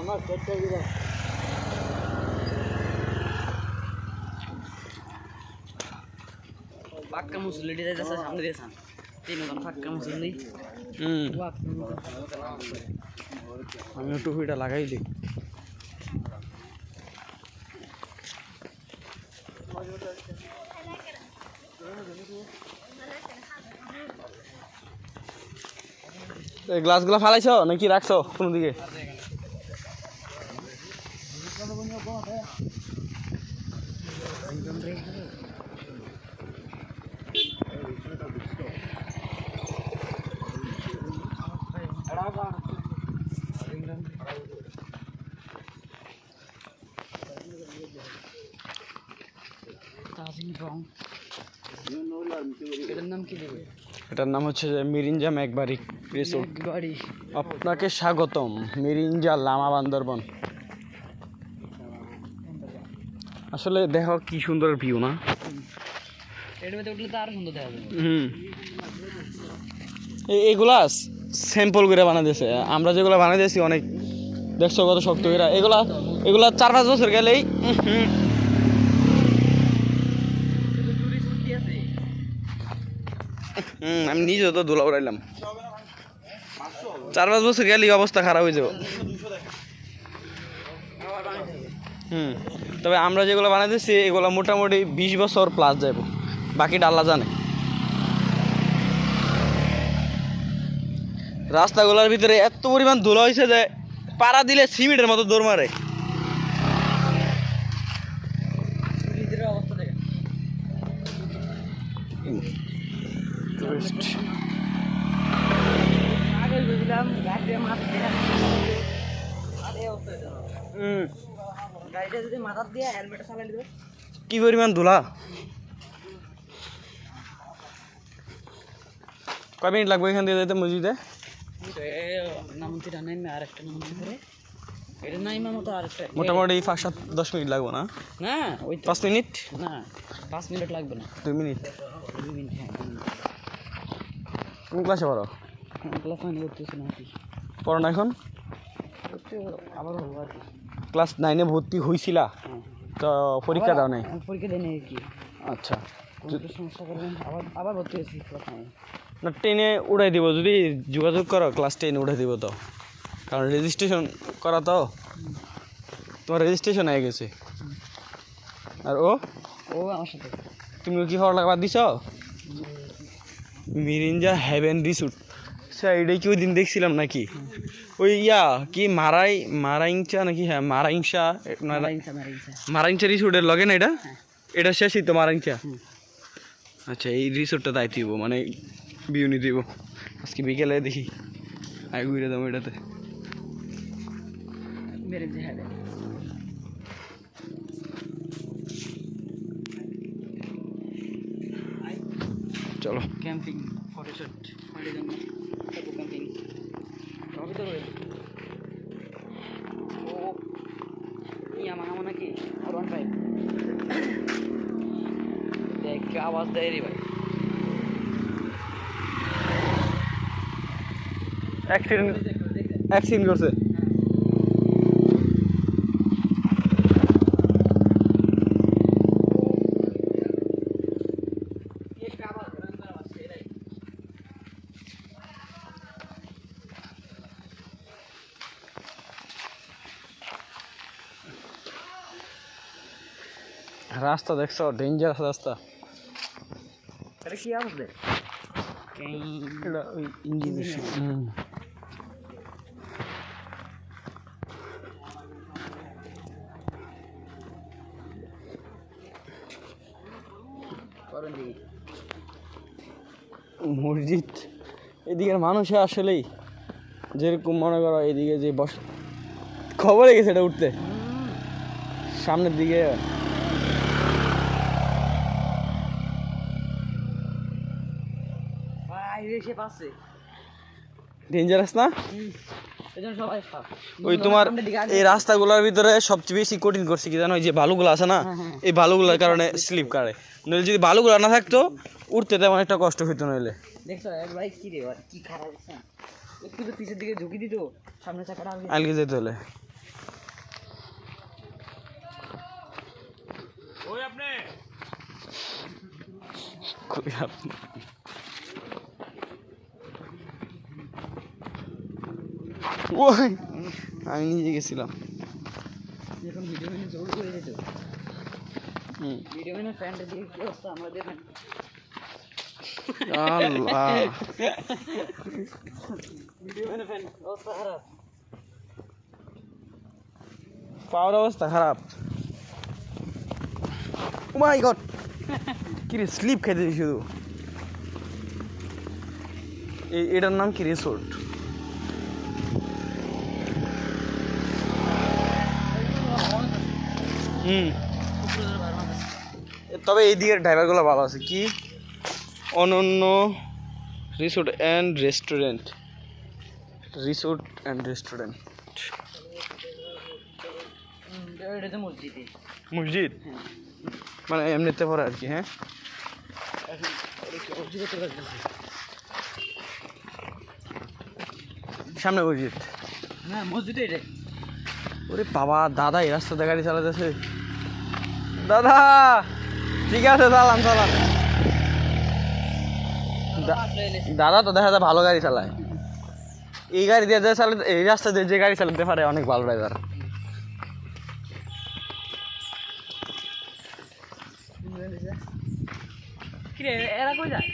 আমার চট্টর দিবা পাক্কা মুসল্লি যাইতেছে সামনে দিয়েছেন তিনজন পাক্কা মুসল্লি হুম আমিও টুপিটা লাগাইলি এই গ্লাসগুলো ফালাইছো? নাকি রাখছো কোনো দিকে তাজিম রং এটার নাম কি দেবে এটার নাম হচ্ছে যে মিরিঞ্জা ম্যাকবারি রিসোর্ট আপনাকে স্বাগতম মিরিঞ্জা লামা বান্দরবন। আসলে দেখো কি সুন্দর ভিউ না? হুম। এগুলা স্যাম্পল করে বানা দিয়েছে আমরা যেগুলো বানাই দিয়েছি অনেক দেখছ কত শক্ত এগুলা এগুলা চার পাঁচ বছর গেলেই আমি নিজে তো ধুলা উড়াইলাম চার পাঁচ বছর গেলেই অবস্থা খারাপ হয়ে যাব। হুম, তবে আমরা যেগুলো বানাইতেছি, এগুলো মোটামুটি বিশ বছর প্লাস যাব বাকিটা আল্লাহ জানে। রাস্তাগুলোর ভিতরে এত পরিমাণ ধুলো হয়েছে যে পাড়া দিলে সিমেন্টের মতো দৌড় মারে অবস্থা দেখেন আগে বুঝলাম গাড়িতে মাথা দিয়ে আরে অবস্থা দেখো। হুম গাড়িটা যদি মাথা দিয়ে হেলমেট চালাই দিবে। কি পরিমাণ ধুলা কয় মিনিট লাগবে এখান থেকে যেতে মসজিদে নামতিটা নাইমে আরেকটা নাম করে এটা নাইমা মতো আরেকটা মোটামুটি পাঁচ সাত দশ মিনিট লাগবে না? না ওই পাঁচ মিনিট? না পাঁচ মিনিট লাগবে না। দুই মিনিট। দুই মিনিট হ্যাঁ কোন ক্লাসে পড়ো ক্লাস নাইনে করতেছি না পড়ো না এখন? ক্লাস নাইনে ভর্তি হয়েছিলা হ্যাঁ। তো পরীক্ষা দাও নাই? পরীক্ষা দেয় কি। আচ্ছা। সমস্যা করবেন? আবার আবার ভর্তি হয়েছি ক্লাস নাইনে। না টেনে উড়াই দিব। যদি যোগাযোগ করো ক্লাস টেন উঠাই দিব তো। কারণ রেজিস্ট্রেশন করা তো। তোমার রেজিস্ট্রেশন হয়ে গেছে। আর ও? ও আমার সাথে। তুমি কি হওয়ার লাগা বাদ দিছ? মিরিঞ্জা হ্যাভেন রিসুট। স্যার এটাই কি ওই দিন দেখছিলাম নাকি? ওই ইয়া কি মারাই মারাইংচা নাকি? হ্যাঁ মারাইংসা মারাইনসা মারাইনসা মারাইংচা। রিসুটের লগে না এটা? এটা শেষই তো মারাইংচা? আচ্ছা এই রিসোর্টটা দায়িত্ব দিব মানে বিউনি দিব। আজকে বিকেলে দেখি। আই ঘুরে যাব এটাতে। মেরে যে হ্যাঁ চলো। ক্যাম্পিং ফটোশুট ফটো ক্যাম্পিং তবে তো রয়েছে ও ইয়া মামা নাকি আর ওয়ান ফাইভ দেখ আওয়াজ দেয় রে ভাই অ্যাক্সিডেন্ট অ্যাক্সিডেন্ট করছে। রাস্তা দেখছ? ডেঞ্জারাস রাস্তা। এটা কি করেন দেখি। মসজিদ। এদিকের মানুষে আসলেই যেরকম মনে করো এদিকে যে বস খবরে গেছে এটা উঠতে। সামনের দিকে ভাই রেসে পাচ্ছে ডেঞ্জারাস না? ওই তোমার এই রাস্তাগুলোর ভিতরে সবচেয়ে বেশি কঠিন করছে কি জানো? ওই যে বালুগুলো আছে না? এই বালুগুলোর কারণে স্লিপ কাটে নইলে যদি বালুগুলো না থাকতো উঠতে তেমন একটা কষ্ট হইতো নইলে। দেখছ ভাই কি রে কি খারাপ একটু তো পিছের দিকে ঝুঁকি দিত সামনে চাকাটা আলগে যেতে হলে। কই আপনি? ওই আমি নিজে গেছিলাম। যখন ভিডিও মেনে জোর করে যেত হুম। ভিডিও মেনে প্যান্টের দিকে কি অবস্থা? আমরা দেখেন। আল্লাহ। ভিডিও মেনে প্যান্ট অবস্থা খারাপ। পাওয়ার অবস্থা খারাপ। Oh my god. কি রে স্লিপ খেতে শুধু। এই এটার নাম কি? রিসোর্ট। হুম। তবে এই দিকের ড্রাইভারগুলো ভালো আছে। কি? Ananya resort and restaurant. Resort and restaurant. মসজিদে? মসজিদ মানে এমনিতে পরে আর কি হ্যাঁ? সামনে মসজিদ। হ্যাঁ মসজিদে ওরে বাবা দাদা এই রাস্তাতে গাড়ি চালাতেছে। দাদা ঠিক আছে চালান চালান। দাদা তো দেখা যায় ভালো গাড়ি চালায়। এই গাড়ি দিয়ে যে চালাতে এই রাস্তা দিয়ে যে গাড়ি চালাতে পারে অনেক ভালো ড্রাইভার এরা কই যায়?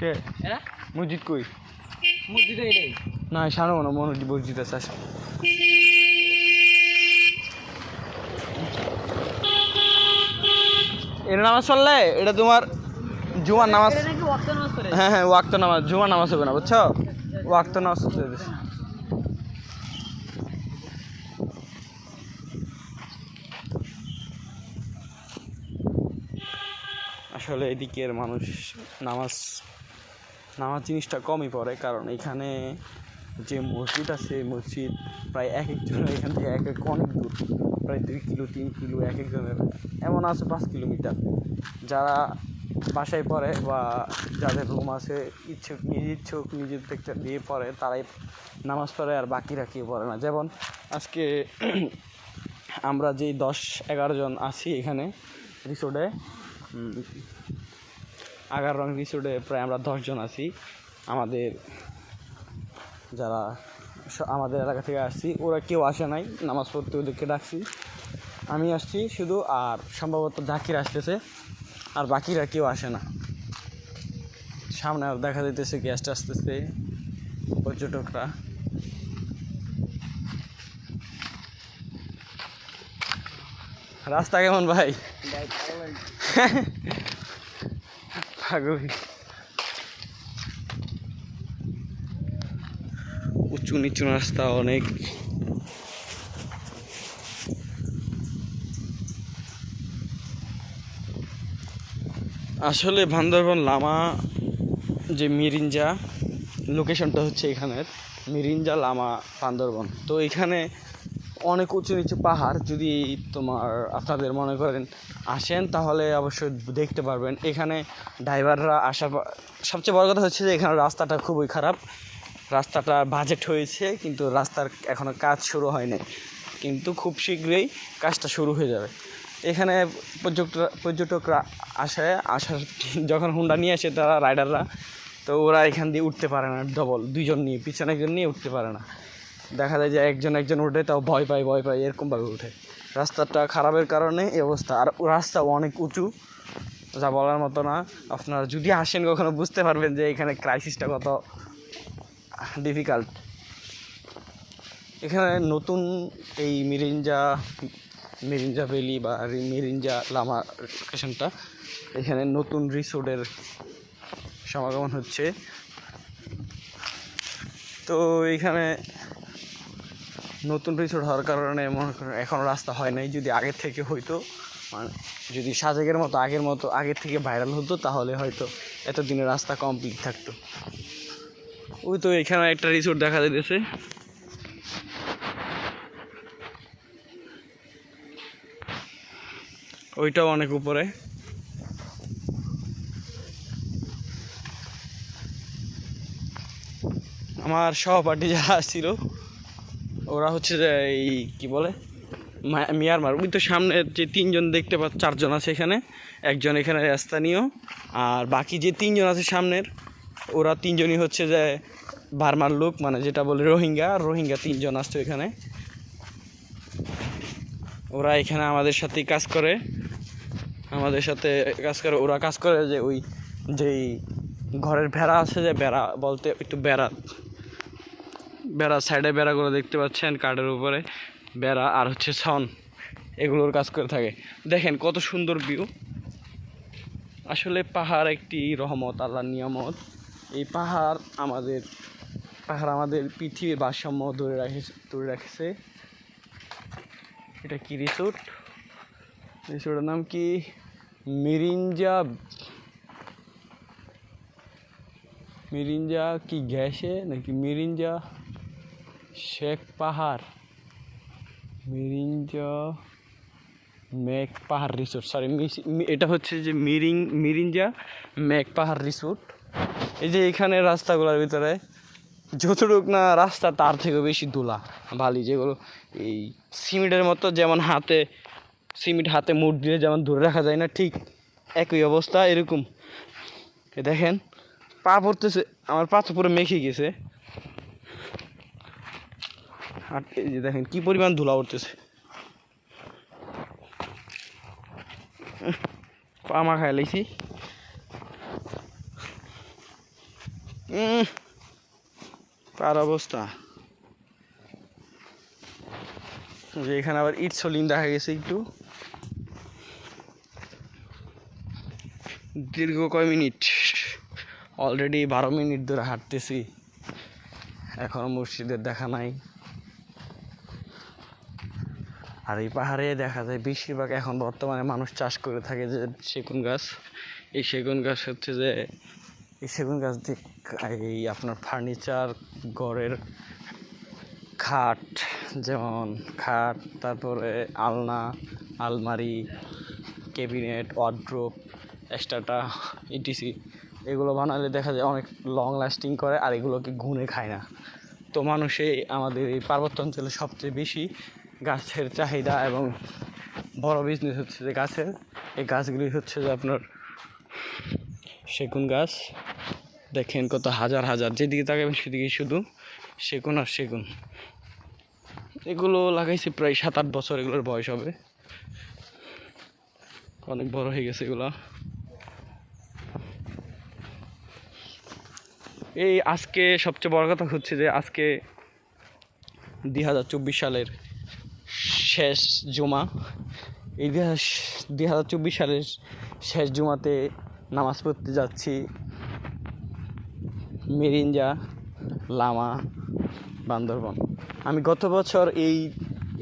কে? এরা? মসজিদ কই? মসজিদে না মনে হয় মসজিদ মসজিদ আছে। এটা নামাজ পড়লে? এটা তোমার জুমার নামাজ হ্যাঁ হ্যাঁ ওয়াক্ত নামাজ জুমার নামাজ হবে না বুঝছ? ওয়াক্ত নামাজ আসলে এদিকের মানুষ নামাজ নামাজ জিনিসটা কমই পড়ে কারণ এখানে যে মসজিদ আছে মসজিদ প্রায় এক একজনের এখান থেকে এক এক অনেক দূর। প্রায় দুই কিলো, তিন কিলো, এক একজনের। এমন আছে পাঁচ কিলোমিটার। যারা বাসায় পড়ে বা যাদের রুম আছে ইচ্ছুক নিজ ইচ্ছুক নিজের থেকে দিয়ে পড়ে, তারাই নামাজ পড়ে আর বাকিরা কেউ পড়ে না। যেমন আজকে আমরা যেই দশ, এগারো জন আছি এখানে রিসোর্টে আগার রং রিসোর্টে প্রায় আমরা দশজন আছি। আমাদের যারা আমাদের এলাকা থেকে আসছি। ওরা কেউ আসে নাই নামাজ পড়তে ওদেরকে ডাকছি। আমি আসছি শুধু আর সম্ভবত জাকির আসতেছে আর বাকিরা কেউ আসে না। সামনে আর দেখা যাইতেছে গেস্ট আসতেছে পর্যটকরা। রাস্তা কেমন ভাই? পাগল উঁচু নিচু রাস্তা, অনেক। আসলে বান্দরবন লামা যে মিরিঞ্জা, লোকেশনটা হচ্ছে এখানের। মিরিঞ্জা লামা বান্দরবন। তো এখানে অনেক উঁচু নিচু পাহাড়, যদি তোমার আপনাদের মনে করেন আসেন, তাহলে অবশ্যই দেখতে পারবেন। এখানে ড্রাইভাররা আসা, সবচেয়ে বড় কথা হচ্ছে যে এখানে রাস্তাটা খুবই খারাপ। রাস্তাটা বাজেট হয়েছে, কিন্তু রাস্তার এখনও কাজ শুরু হয়নি। কিন্তু খুব শীঘ্রই কাজটা শুরু হয়ে যাবে। এখানে পর্যটকরা পর্যটকরা আসে, আসার যখন হুন্ডা নিয়ে আসে তারা রাইডাররা তো ওরা এখান দিয়ে উঠতে পারে না ডবল দুজন নিয়ে, পিছনে একজন নিয়ে উঠতে পারে না। দেখা যায় যে একজন একজন উঠে তাও ভয় পায় ভয় পায়, এরকমভাবে উঠে রাস্তাটা খারাপের কারণে এই অবস্থা। আর রাস্তা অনেক উঁচু, যা বলার মতো না। আপনারা যদি আসেন, কখনো বুঝতে পারবেন যে এখানে ক্রাইসিসটা কত ডিফিকাল্ট এখানে নতুন এই মিরিঞ্জা মিরিঞ্জা ভ্যালি বা মিরিঞ্জা লামা লোকেশনটা এখানে নতুন রিসোর্টের সমাগমন হচ্ছে। তো এখানে নতুন রিসোর্ট হওয়ার কারণে মনে করেন এখনও রাস্তা হয় নাই, যদি আগের থেকে হইতো মানে যদি সাজেকের মতো আগের মতো আগের থেকে ভাইরাল হতো, তাহলে হয়তো এতদিনে রাস্তা কমপ্লিট থাকতো। ওই তো এখানে একটা রিসোর্ট দেখা যাইতেছে। ওইটাও অনেক উপরে। আমার সহপাঠী যারা আসছিল ওরা হচ্ছে যে এই কি বলে মিয়ানমার। ওই তো সামনে যে তিনজন দেখতে পা চারজন আছে এখানে, একজন এখানে স্থানীয় আর বাকি যে তিনজন আছে সামনের ওরা তিনজনই হচ্ছে যে বার্মার লোক মানে যেটা বলে রোহিঙ্গা রোহিঙ্গা তিনজন আসছে এখানে। ওরা এখানে আমাদের সাথেই কাজ করে। আমাদের সাথে কাজ করে, ওরা কাজ করে যে ওই যেই ঘরের ভেড়া আছে যে বেড়া বলতে একটু বেড়া বেড়া সাইডে বেড়াগুলো দেখতে পাচ্ছেন কাঠের উপরে বেড়া আর হচ্ছে ছন এগুলোর কাজ করে থাকে। দেখেন কত সুন্দর ভিউ আসলে পাহাড় একটি রহমত, আল্লাহর নিয়ামত। এই পাহাড় আমাদের পাহাড় আমাদের পৃথিবীর ভারসাম্য ধরে রাখেছে, ধরে রাখছে। এটা কি রিসোর্ট রিসোর্টের নাম কি? মিরিঞ্জা মিরিঞ্জা কি গ্যাসে নাকি মিরিঞ্জা শেখ পাহাড়। মিরিঞ্জা মেঘ পাহাড় রিসোর্ট সরি এটা হচ্ছে যে মিরিং মিরিঞ্জা মেঘ পাহাড় রিসোর্ট এই যে এখানে রাস্তাগুলোর ভিতরে, যতটুক না রাস্তা, তার থেকেও বেশি দোলা বালি যেগুলো এই সিমেন্টের মতো যেমন হাতে, সিমেন্ট হাতে মুঠ দিয়ে যেমন ধরে রাখা যায় না, ঠিক একই অবস্থা এরকম। দেখেন, পা পড়তেছে, আমার পা তো পুরো মেখে গেছে। আর এই যে দেখেন, কী পরিমাণ ধুলা উঠতেছে পা মাখায় লাইছি পার অবস্থা? যে এখানে আবার ইট সলিং দেখা গেছে একটু। দীর্ঘ কয় মিনিট? অলরেডি বারো মিনিট ধরে হাঁটতেছি। এখনও মসজিদের দেখা নাই। আর এই পাহাড়ে দেখা যায় বেশিরভাগ এখন বর্তমানে মানুষ চাষ করে থাকে যে সেগুন গাছ। এই সেগুন গাছ হচ্ছে যে এই সেগুন গাছ দিয়ে এই আপনার ফার্নিচার ঘরের খাট, যেমন খাট, তারপরে আলনা, আলমারি ক্যাবিনেট ওয়ার্ড্রোপ এক্সট্রাটা ইটিসি এগুলো বানালে দেখা যায় অনেক লং লাস্টিং করে আর এগুলোকে ঘুনে খায় না। তো মানুষে আমাদের এই পার্বত্য অঞ্চলে সবচেয়ে বেশি গাছের চাহিদা এবং বড় বিজনেস হচ্ছে যে গাছের। এই গাছগুলি হচ্ছে যে আপনার সেগুন গাছ। দেখেন কত হাজার হাজার। যেদিকে তাকাবেন সেদিকে শুধু সেগুন আর সেগুন। এগুলো লাগাইছি প্রায় সাত আট বছর এগুলোর বয়স হবে। অনেক বড় হয়ে গেছে এগুলো। এই আজকে সবচেয়ে বড় কথা হচ্ছে যে আজকে দুই হাজার চব্বিশ সালের শেষ জুমা। এই দুই সালের শেষ জুমাতে নামাজ পড়তে যাচ্ছি। মেরিঞ্জা, লামা, বান্দরবন। আমি গত বছর এই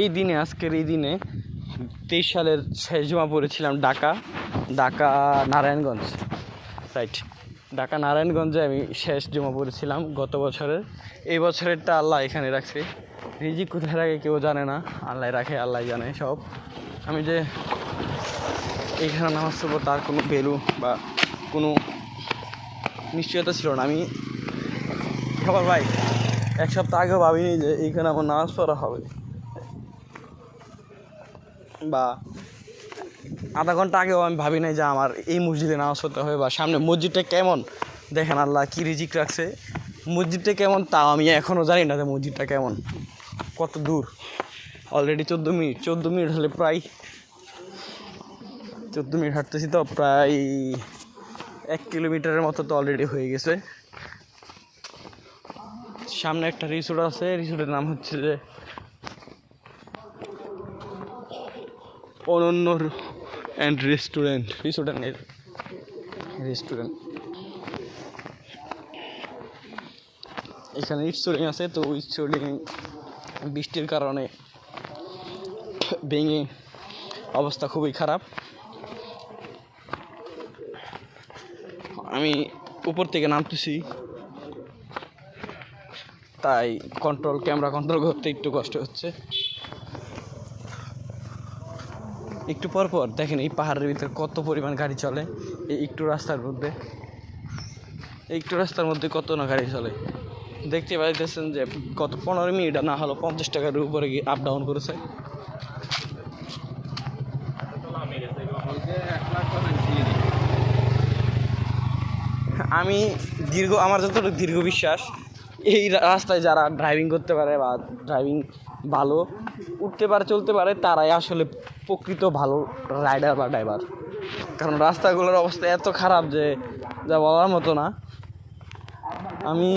এই দিনে, আজকের এই দিনে তেইশ সালের শেষ জমা পড়েছিলাম ঢাকা ঢাকা, নারায়ণগঞ্জ। রাইট ঢাকা, নারায়ণগঞ্জে আমি শেষ জমা পড়েছিলাম গত বছরের। এই বছরেরটা আল্লাহ এখানে রাখছে। রিজিক কোথায় রাখে কেউ জানে না। আল্লাহ রাখে, আল্লাহ জানে সব। আমি যে এইখানে নামাজ পড়ব তার কোনো ভ্যালু বা কোনো নিশ্চয়তা ছিল না। আমি খবর ভাই, এক সপ্তাহ আগেও ভাবিনি যে এইখানে আমার নামাজ পড়া হবে। বা আধা ঘণ্টা আগেও আমি ভাবি নাই যে আমার এই মসজিদে নামাজ পড়তে হবে বা সামনে মসজিদটা কেমন? দেখেন আল্লাহ কী রিজিক রাখছে। মসজিদটা কেমন তাও আমি এখনও জানি না যে মসজিদটা কেমন। কত দূর? অলরেডি চোদ্দ মিনিট। চোদ্দ মিনিট হলে প্রায়, চোদ্দ মিনিট হাঁটতেছি তো প্রায় এক কিলোমিটারের মতো তো অলরেডি হয়ে গেছে। সামনে একটা রিসোর্ট আছে রিসোর্টের নাম হচ্ছে যে অনন্য অ্যান্ড রেস্টুরেন্ট রিসোর্ট রেস্টুরেন্ট এখানে ইটসোরিং আছে, তো ইটসোরিং বৃষ্টির কারণে ভেঙে অবস্থা খুবই খারাপ। আমি উপর থেকে নামতেছি। তাই কন্ট্রোল ক্যামেরা কন্ট্রোল করতে একটু কষ্ট হচ্ছে। একটু পর পর দেখেন এই পাহাড়ের ভিতরে কত পরিমাণ গাড়ি চলে। এই একটু রাস্তার মধ্যে। একটু রাস্তার মধ্যে কত না গাড়ি চলে। দেখতে পাইতেছেন যে গত পনেরো মিনিট না হলো পঞ্চাশ টাকার উপরে গিয়ে আপ ডাউন করেছে। আমি দীর্ঘ, আমার যতটুকু দীর্ঘ বিশ্বাস, এই রাস্তায় যারা ড্রাইভিং করতে পারে বা ড্রাইভিং ভালো, উঠতে পারে, চলতে পারে, তারাই আসলে প্রকৃত ভালো রাইডার বা ড্রাইভার কারণ রাস্তাগুলোর অবস্থা এত খারাপ যে, যা বলার মতো না। আমি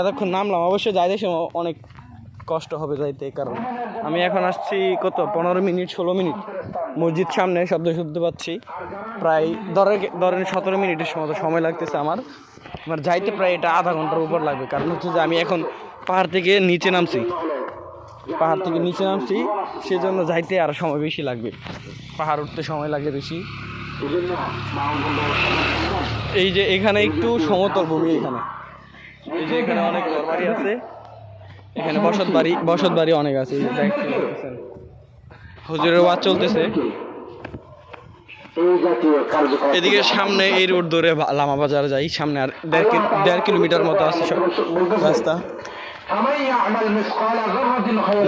এতক্ষণ নামলাম, অবশ্যই যাইতে সময় অনেক কষ্ট হবে যাইতে কারণ। আমি এখন আসছি কত? পনেরো মিনিট, ষোলো মিনিট। মসজিদ সামনে শব্দ শুনতে পাচ্ছি। প্রায় ধরে ধরেন সতেরো মিনিটের মতো সময় লাগতেছে আমার। আমার যাইতে প্রায় এটা আধা ঘণ্টার উপর লাগবে। কারণ হচ্ছে যে আমি এখন পাহাড় থেকে নিচে নামছি। পাহাড় থেকে নিচে নামছি, সেজন্য যাইতে আর সময় বেশি লাগবে। পাহাড় উঠতে সময় লাগে বেশি। এই যে এখানে একটু সমতল ভূমি এখানে। এই যে এখানে অনেক ঘরবাড়ি আছে। এখানে বসত বাড়ি বসত বাড়ি অনেক আছে হুজুরের ওয়াজ চলতেছে। এদিকে সামনে এই রোড ধরে লামা বাজার যাই, সামনে আর দেড় কিলোমিটার মতো আছে সব রাস্তা।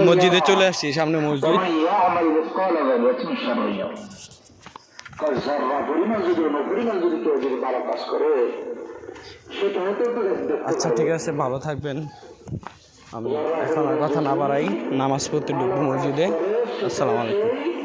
মসজিদে চলে আসছি, সামনে মসজিদ। আচ্ছা ঠিক আছে, ভালো থাকবেন। আমি এখন আর কথা না বাড়াই নামাজ পড়তে ঢুকবো মসজিদে। আসসালামু আলাইকুম।